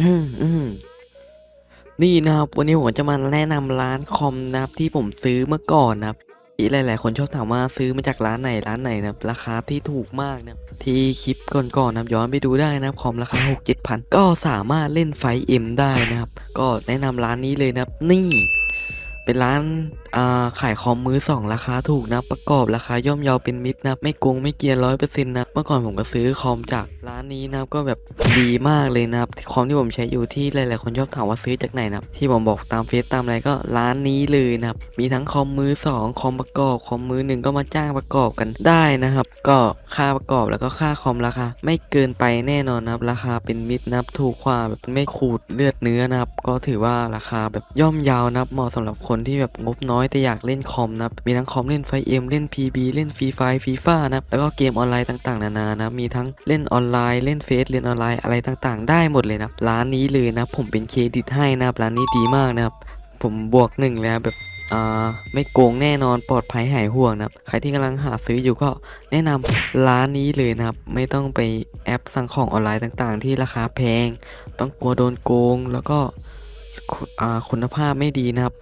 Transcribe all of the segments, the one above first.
อืมอืมนี่นะครับวันนี้ผมจะมาแนะนำร้านคอมนะครับที่ผมซื้อเมื่อก่อนนะครับที่หลาย ๆ คนชอบถามว่าซื้อมาจากร้านไหนร้านไหนนะครับราคาที่ถูกมากนะที่คลิปก่อนๆนะย้อนไปดูได้นะครับคอมราคาหกเจ็ดพันก็สามารถเล่นไฟเอ็มได้นะครับ ก็แนะนำร้านนี้เลยนะครับ นี่ เป็นร้าน ขายคอมมือสองราคาถูกนะประกอบราคาย่อมเยาเป็นมิตรนะไม่โกงไม่เกียนร้อยเปอร์เซ็นต์นะเมื่อก่อนผมก็ซื้อคอมจากร้านนี้นะก็แบบดีมากเลยนะครับคอมที่ผมใช้อยู่ที่หลาย ๆ คนชอบถามว่าซื้อจากไหนนะที่ผมบอกตามเฟซตามอะไรก็ร้านนี้เลยนะครับมีทั้งคอมมือสองคอมประกอบคอมมือหนึ่งก็มาจ้างประกอบกันได้นะครับ ก็ค่าประกอบแล้วก็ค่าคอมราคาไม่เกินไปแน่นอนนะครับราคาเป็นมิตรนะครับถูกกว่าแบบไม่ขูดเลือดเนื้อนะครับก็ถือว่าราคาแบบย่อมเยาวนะครับเหมาะสำหรับคนที่แบบงบน้อยแต่อยากเล่นคอมนะมีทั้งคอมเล่นไฟเอ็มเล่น PB เล่นฟรีไฟฟีฟ่านะแล้วก็เกมออนไลน์ต่างๆ นานานะมีทั้งเล่นออนไลน์เล่นเฟซเรียนออนไลน์อะไรต่างๆ ได้หมดเลยนะร้านนี้เลยนะผมเป็นเครดิตให้นะร้านนี้ดีมากนะครับผมบวกหนึ่งแล้วแบบอ่าไม่โกงแน่นอนปลอดภัยหายห่วงนะครับใครที่กำลังหาซื้ออยู่ก็แนะนำร้านนี้เลยนะครับ ไม่ต้องไปแอปสั่งของออนไลน์ต่างๆ ที่ราคาแพง ต้องกลัวโดนโกงแล้วก็คุอ่าคุณภาพไม่ดีนะครับ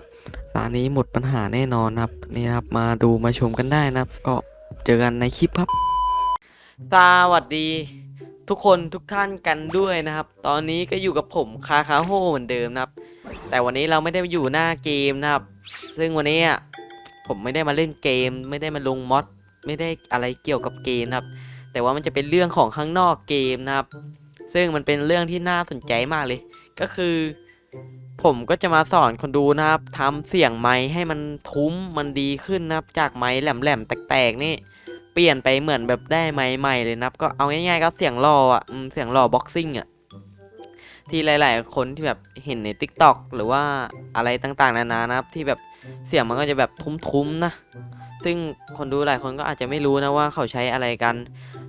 ร้านนี้หมดปัญหาแน่นอนนะครับนี่ครับมาดูมาชมกันได้นะครับ ก็เจอกันในคลิปครับสวัสดี ทุกคนทุกท่านกันด้วยนะครับ ตอนนี้ก็อยู่กับผมคาคาโฮเหมือนเดิมนะครับ แต่วันนี้เราไม่ได้อยู่หน้าเกมนะครับ ซึ่งวันนี้ผมไม่ได้มาเล่นเกม ไม่ได้มาลงมอดไม่ได้อะไรเกี่ยวกับเกมนะครับ แต่ว่ามันจะเป็นเรื่องของข้างนอกเกมนะครับ ซึ่งมันเป็นเรื่องที่น่าสนใจมากเลย ก็คือ ผมก็จะมาสอนคนดูนะครับทำเสียงไม้ให้มันทุ้มมันดีขึ้นนะครับ จากไม้แหลมๆแตกๆนี่ เปลี่ยนไปเหมือนแบบได้ไม้ใหม่เลยนะครับ ก็เอาง่ายๆก็เสียงหล่ออะเสียงหล่อบ็อกซิ่งอะที่หลาย ๆ คนที่แบบเห็นใน t ิ k t o k หรือว่าอะไรต่างๆ นานานะครับ ที่แบบเสียงมันก็จะแบบทุ้มๆนะ ซึ่งคนดูหลายคนก็อาจจะไม่รู้นะว่าเขาใช้อะไรกัน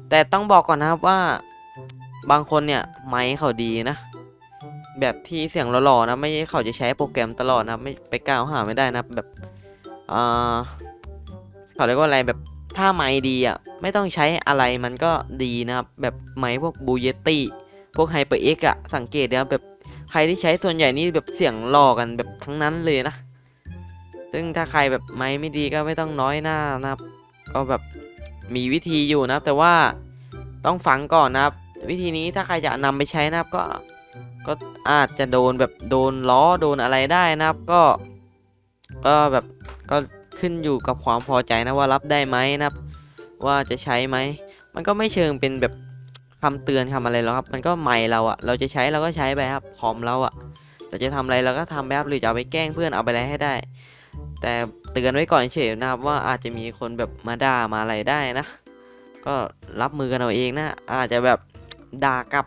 แต่ต้องบอกก่อนนะครับว่าบางคนเนี่ยไมค์เขาดีนะ แบบที่เสียงหล่อๆนะ ไม่เขาจะใช้โปรแกรมตลอดนะไม่ไปกล่าวหาไม่ได้นะแบบอ่าเขาเรียกว่าอะไรแบบถ้าไมค์ดีอะไม่ต้องใช้อะไรมันก็ดีนะครับแบบไมค์พวกบูเยตี้พวกไฮเปอร์เอ็กอะสังเกตนะแบบใครที่ใช้ส่วนใหญ่นี่แบบเสียงหล่อกันแบบทั้งนั้นเลยนะ ซึ่งถ้าใครแบบไม่ไม่ดีก็ไม่ต้องน้อยหน้านะครับ ก็แบบมีวิธีอยู่นะแต่ว่าต้องฟังก่อนนะครับ วิธีนี้ถ้าใครจะนำไปใช้นะครับก็ ก็อาจจะโดนแบบโดนล้อโดนอะไรได้นะครับ ก็ ก็แบบก็ขึ้นอยู่กับความพอใจนะว่ารับได้ไหมนะครับ ว่าจะใช้ไหมมันก็ไม่เชิงเป็นแบบคำเตือนคำอะไรหรอกครับ มันก็ใหม่เราอะเราจะใช้เราก็ใช้ไปครับคอมเราอะเราจะทำอะไรเราก็ทำไปครับหรือจะเอาไปแกล้งเพื่อนเอาไปอะไรให้ได้ แต่เตือนไว้ก่อนเฉยนะครับว่าอาจจะมีคนแบบมาด่ามาอะไรได้นะ ก็รับมือกันเอาเองนะ อาจจะแบบ ด่ากลับ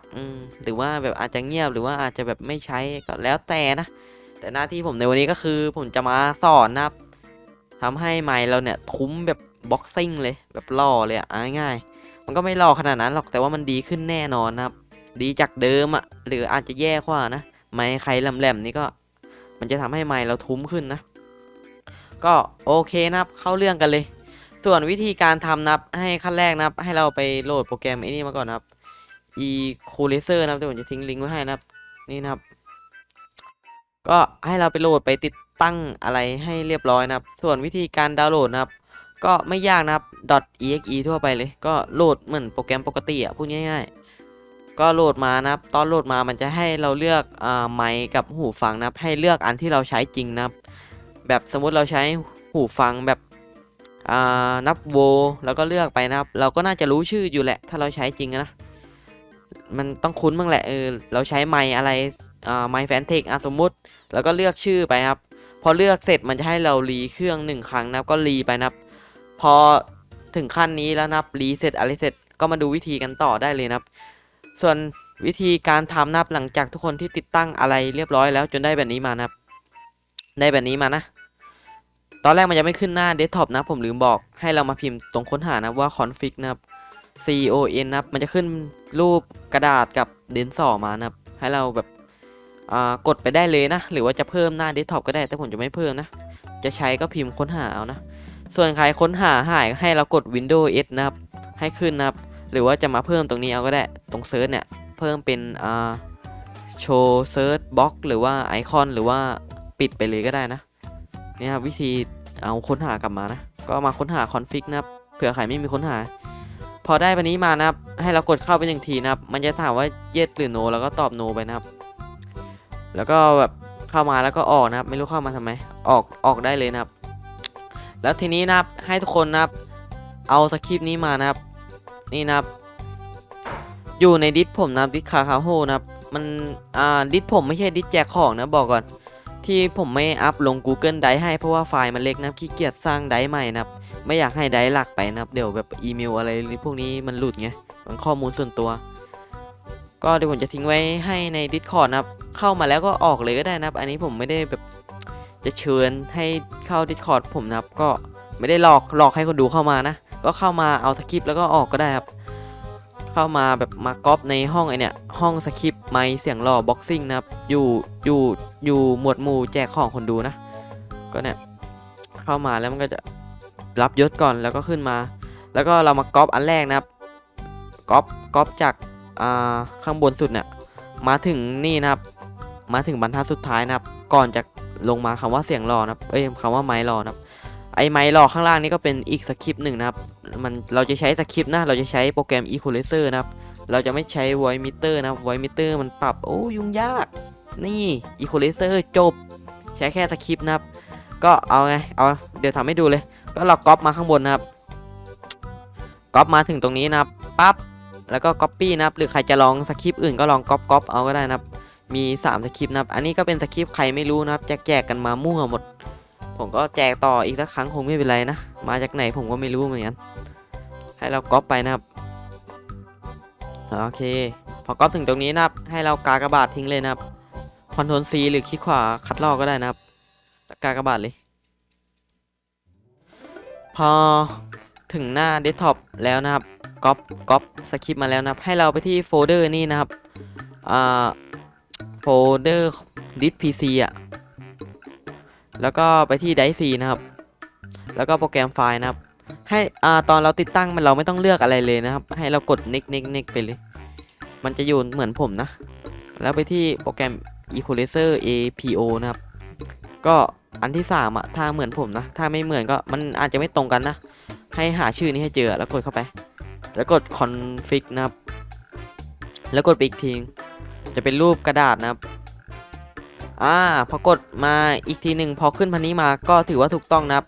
หรือว่าแบบอาจจะเงียบหรือว่าอาจจะแบบไม่ใช้ก็แล้วแต่นะ แต่หน้าที่ผมในวันนี้ก็คือผมจะมาสอนนะครับทำให้ไมค์เราเนี่ยทุ้มแบบบ็อกซิ่งเลยแบบล่อเลยอะง่ายๆมันก็ไม่ล่อขนาดนั้นหรอกแต่ว่ามันดีขึ้นแน่นอนนะครับดีจากเดิมอะหรืออาจจะแย่กว่านะไม้ใครแหลมๆนี่ก็ มันจะทำให้ไม้เราทุ้มขึ้นนะ ก็โอเคนะครับเข้าเรื่องกันเลย ส่วนวิธีการทำนะครับให้ขั้นแรกนะครับให้เราไปโหลดโปรแกรมไอ้นี่มาก่อนนะครับ e c o l a s e r นะครับเดี๋ยวผมจะทิ้งลิงก์ไว้ให้นะครับ นี่นะครับ ก็ให้เราไปโหลดไปติดตั้งอะไรให้เรียบร้อยนะครับ ส่วนวิธีการดาวน์โหลดนะครับ ก็ไม่ยากนะครับ .exe ทั่วไปเลย ก็โหลดเหมือนโปรแกรมปกติอะพูดง่ายๆ ก็โหลดมานะครับ ตอนโหลดมามันจะให้เราเลือกอ่าไมค์กับหูฟังนะครับ ให้เลือกอันที่เราใช้จริงนะครับ แบบสมมุติเราใช้หูฟังแบบอ่านับโวแล้วก็เลือกไปนะครับ เราก็น่าจะรู้ชื่ออยู่แหละ ถ้าเราใช้จริงนะ มันต้องคุ้นบ้างแหละเออเราใช้ไมอะไรอ่าไมค์แฟนเทคอะสมมุติ แล้วก็เลือกชื่อไปครับ พอเลือกเสร็จมันจะให้เรารีเครื่องหนึ่งครั้งนะครับก็รีไปนะครับ พอถึงขั้นนี้แล้วนับรีเสร็จอะไรเสร็จก็มาดูวิธีกันต่อได้เลยนะครับ ส่วนวิธีการทำนับหลังจากทุกคนที่ติดตั้งอะไรเรียบร้อยแล้วจนได้แบบนี้มานะครับ ได้แบบนี้มานะ ตอนแรกมันจะไม่ขึ้นหน้าเดสก์ท็อปนะ ผมลืมบอกให้เรามาพิมพ์ตรงค้นหานะว่า config นะครับ c o n นะครับ มันจะขึ้นรูปกระดาษกับเดนสอมานะครับ ให้เราแบบกดไปได้เลยนะ หรือว่าจะเพิ่มหน้าเดสก์ท็อปก็ได้ แต่ผมจะไม่เพิ่มนะ จะใช้ก็พิมพ์ค้นหาเอานะ ส่วนใครค้นหาหายให้เรากด Windows S นะครับ ให้ขึ้นนะครับ หรือว่าจะมาเพิ่มตรงนี้เอาก็ได้ ตรงเซิร์ชเนี่ย เพิ่มเป็นอ่าโชว์เซิร์ชบล็อกหรือว่าไอคอนหรือว่าปิดไปเลยก็ได้นะ นี่ครับวิธีเอาค้นหากลับมานะ ก็มาค้นหาคอนฟิกนะครับ เผื่อใครไม่มีค้นหา พอได้ปันนี้มานะครับ ให้เรากดเข้าไปหนึ่งทีนะครับ มันจะถามว่า yes หรือ no แล้วก็ตอบ no ไปนะครับ แล้วก็แบบเข้ามาแล้วก็ออกนะครับ ไม่รู้เข้ามาทำไม ออกออกได้เลยนะครับ แล้วทีนี้นะครับให้ทุกคนนะครับ เอาสคริปต์นี้มานะครับ นี่นะครับ อยู่ในดิสผมนะครับดิสคาคาโฮนะครับ มันอ่าดิสผมไม่ใช่ดิสแจกของนะบอกก่อน ที่ผมไม่อัพลง Google Drive ให้เพราะว่าไฟล์มันเล็กนะขี้เกียจสร้างไดร์ใหม่นะครับไม่อยากให้ไดร์หลักไปนะครับเดี๋ยวแบบอีเมลอะไรพวกนี้มันหลุดไงมันข้อมูลส่วนตัว ก็เดี๋ยวผมจะทิ้งไว้ให้ใน Discord นะครับเข้ามาแล้วก็ออกเลยก็ได้นะครับ อันนี้ผมไม่ได้แบบจะเชิญให้เข้า Discord ผมนะครับ ก็ไม่ได้หลอกหลอกให้คนดูเข้ามานะ ก็เข้ามาเอาสคริปต์แล้วก็ออกก็ได้ครับ เข้ามาแบบมาก๊อปในห้องไอเนี่ยห้องสคริปต์ไมค์เสียงหล่อบ็อกซิ่งนะครับอยู่อยู่อยู่หมวดหมู่แจกของคนดูนะ ก็เนี่ยเข้ามาแล้วมันก็จะรับยศก่อนแล้วก็ขึ้นมา แล้วก็เรามาก๊อปอันแรกนะครับก๊อปก๊อปจากอ่าข้างบนสุดเนี่ยมาถึงนี่นะครับ มาถึงบรรทัดสุดท้ายนะครับ ก่อนจะลงมาคำว่าเสียงหล่อนะครับเอ้ยคำว่าไมค์หล่อนะครับไอไมค์หล่อข้างล่างนี่ก็เป็นอีกสคริปต์หนึ่งนะครับ มันเราจะใช้สคริปต์นะ เราจะใช้โปรแกรม Equalizer นะครับ เราจะไม่ใช้ Voice Meter นะ Voice Meter มันปรับโอ้ยุ่งยาก นี่ Equalizer จบ ใช้แค่สคริปต์นะครับ ก็เอาไง เอาเดี๋ยวทำให้ดูเลย ก็เราก๊อปมาข้างบนนะครับ ก๊อปมาถึงตรงนี้นะครับปั๊บ แล้วก็ Copy นะครับ หรือใครจะลองสคริปต์อื่นก็ลองก๊อปก๊อปเอาก็ได้นะครับ มี 3 สคริปต์นะครับ อันนี้ก็เป็นสคริปต์ใครไม่รู้นะครับ แจกๆกันมามั่วหมดผมก็แจกต่ออีกสักครั้งคงไม่เป็นไรนะ มาจากไหนผมก็ไม่รู้เหมือนกัน ให้เราก๊อปไปนะครับโอเค พอก๊อปถึงตรงนี้นะครับ ให้เรากากระบาดทิ้งเลยนะครับคอนโทรล C หรือคลิกขวาคัดลอกก็ได้นะครับกากระบาดเลย พอถึงหน้าเดสก์ท็อปแล้วนะครับก๊อปก๊อปสคริปต์มาแล้วนะครับ ให้เราไปที่โฟลเดอร์นี่นะครับอ่าโฟลเดอร์ดิสพีซีอะแล้วก็ไปที่ไดซีนะครับ แล้วก็โปรแกรมไฟล์นะครับ ให้อ่าตอนเราติดตั้งมันเราไม่ต้องเลือกอะไรเลยนะครับ ให้เรากด next next next ไปเลย มันจะอยู่เหมือนผมนะ แล้วไปที่โปรแกรม equalizer APO นะครับ ก็อันที่สามอะถ้าเหมือนผมนะ ถ้าไม่เหมือนก็มันอาจจะไม่ตรงกันนะ ให้หาชื่อนี้ให้เจอแล้วกดเข้าไป แล้วกด config นะครับ แล้วกดไปอีกทีจะเป็นรูปกระดาษนะครับอ่าพอกดมาอีกทีหนึ่งพอขึ้นพันนี้มาก็ถือว่าถูกต้องนะครับ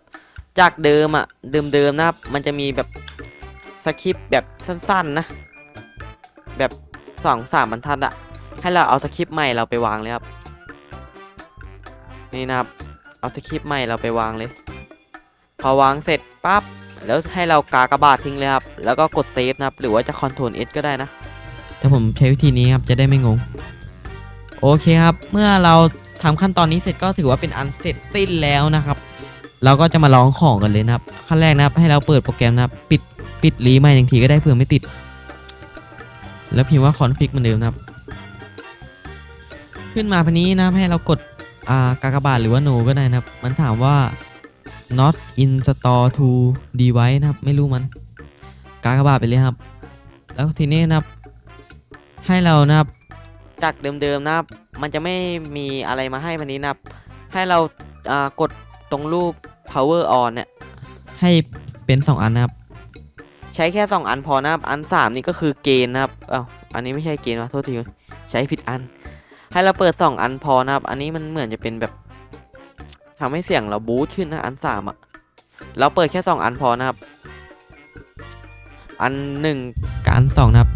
จากเดิมอะเดิมๆนะครับ มันจะมีแบบสคริปต์แบบสั้นๆนะ แบบสองสามบรรทัดอะให้เราเอาสคริปต์ใหม่เราไปวางเลยครับ นี่นะครับ เอาสคริปต์ใหม่เราไปวางเลย พอวางเสร็จปั๊บแล้วให้เรากากระบาดทิ้งเลยครับ แล้วก็กดเซฟนะครับ หรือว่าจะ Ctrl S ก็ได้นะแต่ผมใช้วิธีนี้ครับจะได้ไม่งง โอเคครับ เมื่อเราทำขั้นตอนนี้เสร็จก็ถือว่าเป็นอันเสร็จสิ้นแล้วนะครับ เราก็จะมาลองของกันเลยนะครับ ขั้นแรกนะครับ ให้เราเปิดโปรแกรมนะครับ ปิดปิดรีใหม่หนึ่งทีก็ได้เผื่อไม่ติด แล้วพิมพ์ว่า config เหมือนเดิมนะครับ ขึ้นมาพันนี้นะครับให้เรากดอ่ากากบาทหรือว่า no ก็ได้นะครับ มันถามว่า not install to device นะครับ ไม่รู้มัน กากบาทไปเลยครับ แล้วทีนี้นะครับ ให้เรานะครับ จากเดิมๆนะครับ มันจะไม่มีอะไรมาให้พันนี้นะครับ ให้เราอ่ากด ตรงรูป power on เนี่ย ให้เป็น2อันนะครับ ใช้แค่2อันพอนะครับ อัน3นี่ก็คือเกณฑ์นะครับอ้าวอันนี้ไม่ใช่เกณฑ์วะโทษทีใช้ผิดอัน ให้เราเปิด2อันพอนะครับ อันนี้มันเหมือนจะเป็นแบบทำให้เสียงเราบูสต์ขึ้นนะอัน3อะเราเปิดแค่2อันพอนะครับ อัน1กับอัน2นะครับ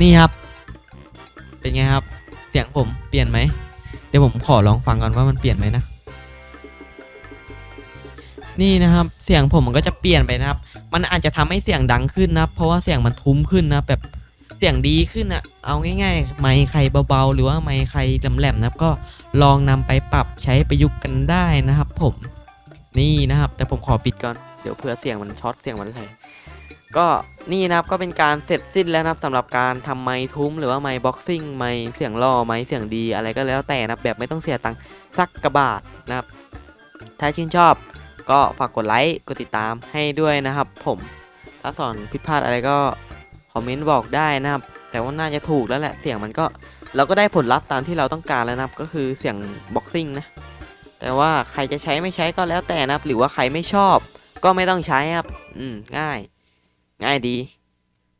นี่ครับ เป็นไงครับ เสียงผมเปลี่ยนไหมเดี๋ยวผมขอลองฟังก่อนว่ามันเปลี่ยนไหมนะ นี่นะครับ เสียงผมมันก็จะเปลี่ยนไปนะครับ มันอาจจะทำให้เสียงดังขึ้นนะเพราะว่าเสียงมันทุ้มขึ้นนะแบบเสียงดีขึ้นอะเอาง่ายๆ ไมค์ใครเบาๆ หรือว่าไมค์ใครแหลมๆนะครับก็ลองนำไปปรับใช้ประยุกต์กันได้นะครับ ผมนี่นะครับ แต่ผมขอปิดก่อนเดี๋ยวเผื่อเสียงมันช็อตเสียงมันอะไรก็นี่นะครับก็เป็นการเสร็จสิ้นแล้วนะครับสำหรับการทำไมค์ทุ้มหรือว่าไมค์บ็อกซิ่งไมค์เสียงล่อไมค์เสียงดีอะไรก็แล้วแต่นะแบบไม่ต้องเสียตังค์สักกระบาทนะครับ ถ้าชื่นชอบ ก็ฝากกดไลค์กดติดตามให้ด้วยนะครับ ผมถ้าสอนผิดพลาดอะไรก็คอมเมนต์บอกได้นะครับ แต่ว่าน่าจะถูกแล้วแหละเสียงมันก็เราก็ได้ผลลัพธ์ตามที่เราต้องการแล้วนะครับ ก็คือเสียงบ็อกซิ่งนะแต่ว่าใครจะใช้ไม่ใช้ก็แล้วแต่นะครับ หรือว่าใครไม่ชอบก็ไม่ต้องใช้ครับ อืมง่าย ง่ายดี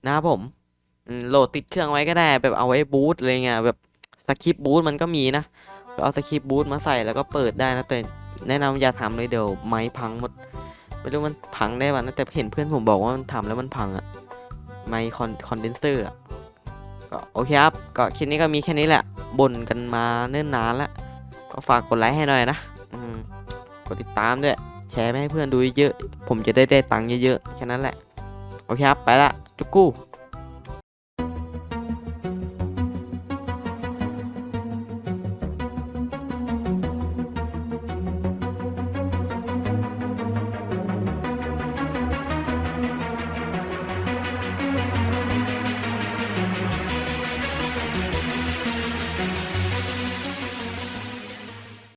นะครับผมโหลดติดเครื่องไว้ก็ได้ แบบเอาไว้บูตอะไรเงี้ยแบบสคริปต์บูตมันก็มีนะเอาสคริปต์บูตมาใส่แล้วก็เปิดได้นะแต่ แนะนำอย่าทำเลยเดี๋ยวไม้พังหมดไม่รู้มันพังได้ป่ะนะแต่เห็นเพื่อนผมบอกว่ามันทำแล้วมันพังอะไมค์คอนคอนเดนเซอร์อะก็โอเคครับก็คลิปนี้ก็มีแค่นี้แหละบ่นกันมาเนิ่นนานแล้วก็ฝากกดไลค์ให้หน่อยนะอืมกดติดตามด้วย แชร์ไปให้เพื่อนดูเยอะๆผมจะได้ได้ตังค์เยอะๆแค่นั้นแหละ โอเคครับ ไปละจุกกู้